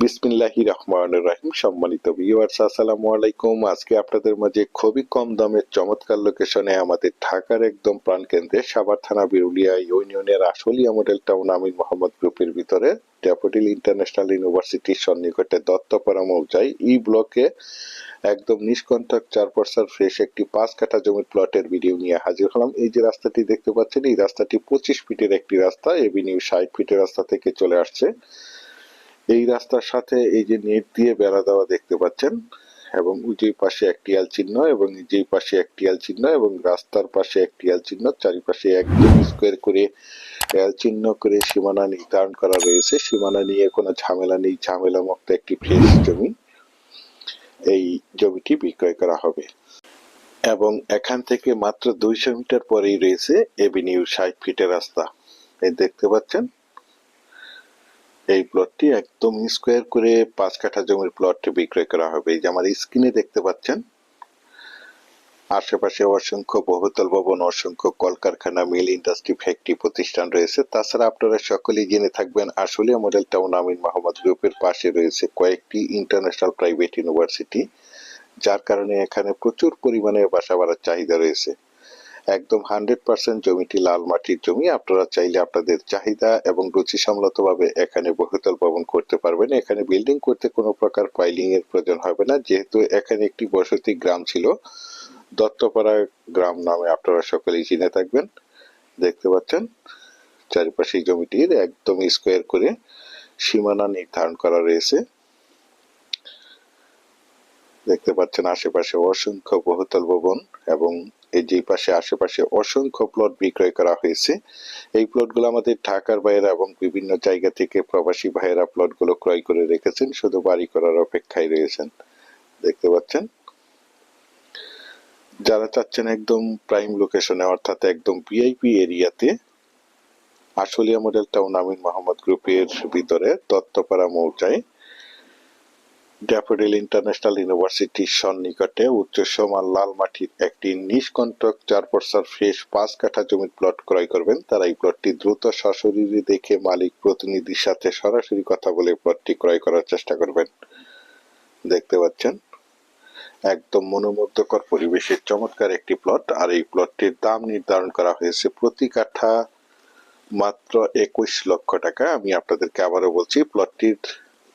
বিসমিল্লাহি রহমান রাহিম। সম্মানিত ভিউয়ার্স আসসালামু আলাইকুম। আজকে আপনাদের মাঝে খুবই কম দামের চমৎকার লোকেশনে আমাদের ঢাকার একদম প্রাণকেন্দ্রে সাভার থানা বিরুলিয়া ইউনিয়নের আশুলিয়া মডেল টাউন আমিন মোহাম্মদ গ্রুপের ভিতরে ড্যাফোডিল ইন্টারন্যাশনাল ইউনিভার্সিটির সন্নিকটে দত্তপাড়া মৌজায় ই ব্লকে একদম নিষ্কণ্ঠক চার পার্সার ফ্রেশ একটি পাঁচ কাঠা জমির প্লটের ভিডিও নিয়ে হাজির হলাম। এই যে রাস্তাটি দেখতে পাচ্ছেন, এই রাস্তাটি পঁচিশ ফিটের একটি রাস্তা। এভিনিউ ষাট ফিটের রাস্তা থেকে চলে আসছে। এই রাস্তার সাথে এই যে নেট দিয়ে বেড়া দেওয়া দেখতে পাচ্ছেন, এবং উজেই পাশে একটি আল চিহ্ন এবং যেই পাশে একটি আল চিহ্ন এবং রাস্তার পাশে একটি আল চিহ্ন, চারিপাশে একদম স্কোয়ার করে এল চিহ্ন করে সীমানা নির্ধারণ করা রয়েছে। সীমানা নিয়ে কোনো ঝামেলা নেই ঝামেলা মুক্ত একটি ফ্রেশ জমি। এই জমিটি বিক্রয় করা হবে। এবং এখান থেকে মাত্র দুইশো মিটার পরেই রয়েছে এভিনিউ ষাট ফিটের রাস্তা। এই দেখতে পাচ্ছেন এই প্লটটি একদম স্কোয়ার করে পাঁচ কাঠা জমির প্লটটি বিক্রয় করা হবে। এই যে আমার স্ক্রিনে দেখতে পাচ্ছেন, আশেপাশে অসংখ্য বহুতল ভবন, অসংখ্য কলকারখানা মিল ইন্ডাস্ট্রি ফ্যাক্টরি প্রতিষ্ঠান রয়েছে। তাছাড়া আপনারা সকলেই জেনে থাকবেন, আসলে মডেল টাউন আমিন মোহাম্মদ গ্রুপের পাশে রয়েছে কয়েকটি ইন্টারন্যাশনাল প্রাইভেট ইউনিভার্সিটি যার কারণে এখানে প্রচুর পরিমাণে বাসা বাড়ার চাহিদা রয়েছে। একদম হান্ড্রেড পার্সেন্ট জমিটি লাল মাটির জমি। আপনারা চাইলে আপনাদের চাহিদা এবং রুচি ভাবে এখানে বহুতল ভবন করতে পারবেন। এখানে বিল্ডিং করতে কোনো প্রকার পাইলিং এর প্রয়োজন হবে না। যেহেতু এখানে একটি বসতি গ্রাম ছিল, দত্তপাড়া গ্রাম নামে আপনারা সকলেই চিনে থাকবেন। দেখতে পাচ্ছেন চারিপাশে জমিটির একদম স্কোয়ার করে সীমানা নির্ধারণ করা রয়েছে। দেখতে পাচ্ছেন আশেপাশে অসংখ্য বহুতল ভবন এবং এই যে পাশে আশেপাশে অসংখ্য প্লট বিক্রয় করা হয়েছে। এই প্লটগুলো আমাদের ঢাকার বাইরে এবং বিভিন্ন জায়গা থেকে প্রবাসী ভাইয়েরা প্লটগুলো ক্রয় করে রেখেছেন, শুধু বাড়ি করার অপেক্ষায় রয়েছেন। দেখতে পাচ্ছেন? যারা চাচ্ছেন একদম প্রাইম লোকেশনে অর্থাৎ একদম ভিআইপি এরিয়াতে আশুলিয়া মডেল টাউন আমিন মোহাম্মদ গ্রুপের ভিতরে দত্তপাড়া মৌজায় ড্যাফোডিল ইন্টারন্যাশনাল ইউনিভার্সিটির সন্নিকটে উচ্চ সমান লাল মাটির একটি নিষ্কণ্টক চার পর্সার ফ্রেশ পাঁচ কাঠা জমির প্লট ক্রয় করবেন। তারা এই প্লটটি দ্রুত সশরীরে দেখে মালিক প্রতিনিধির সাথে সরাসরি কথা বলে প্লটটি ক্রয় করার চেষ্টা করবেন। দেখতে পাচ্ছেন, একদম মনোমুগ্ধকর পরিবেশের চমৎকার একটি প্লট, আর এই প্লটটির দাম নির্ধারণ করা হয়েছে প্রতি কাঠা মাত্র একুশ লক্ষ টাকা। আমি আপনাদেরকে আবারও বলছি, প্লটটির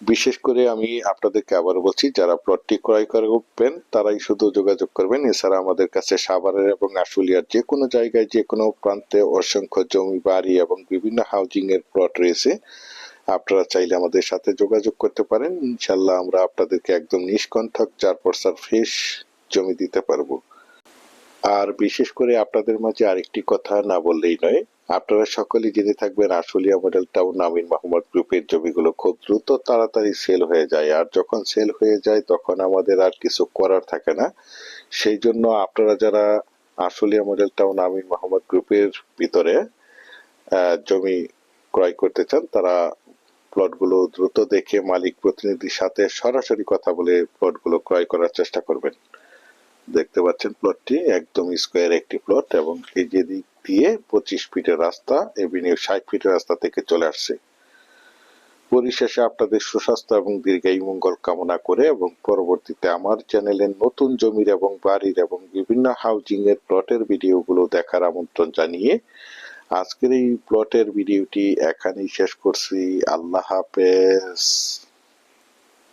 বিশেষ করে আমি আপনাদেরকে আবার বলছি, যারা প্লটটি ক্রয় করবেন তারাই শুধু যোগাযোগ করবেন। এছাড়া আমাদের কাছে সাভারের এবং আশুলিয়ার যে কোনো জায়গায়, যে কোনো প্রান্তে অসংখ্য জমি, বাড়ি এবং বিভিন্ন হাউজিং এর প্লট রয়েছে। আপনারা চাইলে আমাদের সাথে যোগাযোগ করতে পারেন। ইনশাল্লাহ আমরা আপনাদেরকে একদম নিষ্কণ্ঠক চার পর্সার ফ্রেশ জমি দিতে পারব। আর বিশেষ করে আপনাদের মাঝে আরেকটি কথা না বললেই নয় আপনারা সকলেই জেনে থাকবেন আশুলিয়া মডেল টাউন আমিন মোহাম্মদ গ্রুপের জমিগুলো খুব দ্রুত তাড়াতাড়ি সেল হয়ে যায়। আর যখন সেল হয়ে যায়, তখন আমাদের আর কিছু করার থাকে না। সেই জন্য আপনারা যারা আশুলিয়া মডেল টাউন আমিন মোহাম্মদ গ্রুপের ভিতরে জমি ক্রয় করতে চান, তারা প্লটগুলো দ্রুত দেখে মালিক প্রতিনিধির সাথে সরাসরি কথা বলে প্লটগুলো ক্রয় করার চেষ্টা করবেন। দেখতে পাচ্ছেন প্লটটি একদম স্কোয়ার একটি প্লট এবং এই যে দিক দিয়ে পঁচিশ ফিটের রাস্তা এভিনিউ ষাট ফিটের রাস্তা থেকে চলে আসছে। পরিশেষে আপনাদের সুস্বাস্থ্য এবং দীর্ঘায়ু মঙ্গল কামনা করে এবং পরবর্তীতে আমার চ্যানেলের নতুন জমির এবং বাড়ির এবং বিভিন্ন হাউজিং এর প্লটের ভিডিওগুলো দেখার আমন্ত্রণ জানিয়ে আজকের এই প্লটের ভিডিওটি এখানেই শেষ করছি। আল্লাহ হাফেজ।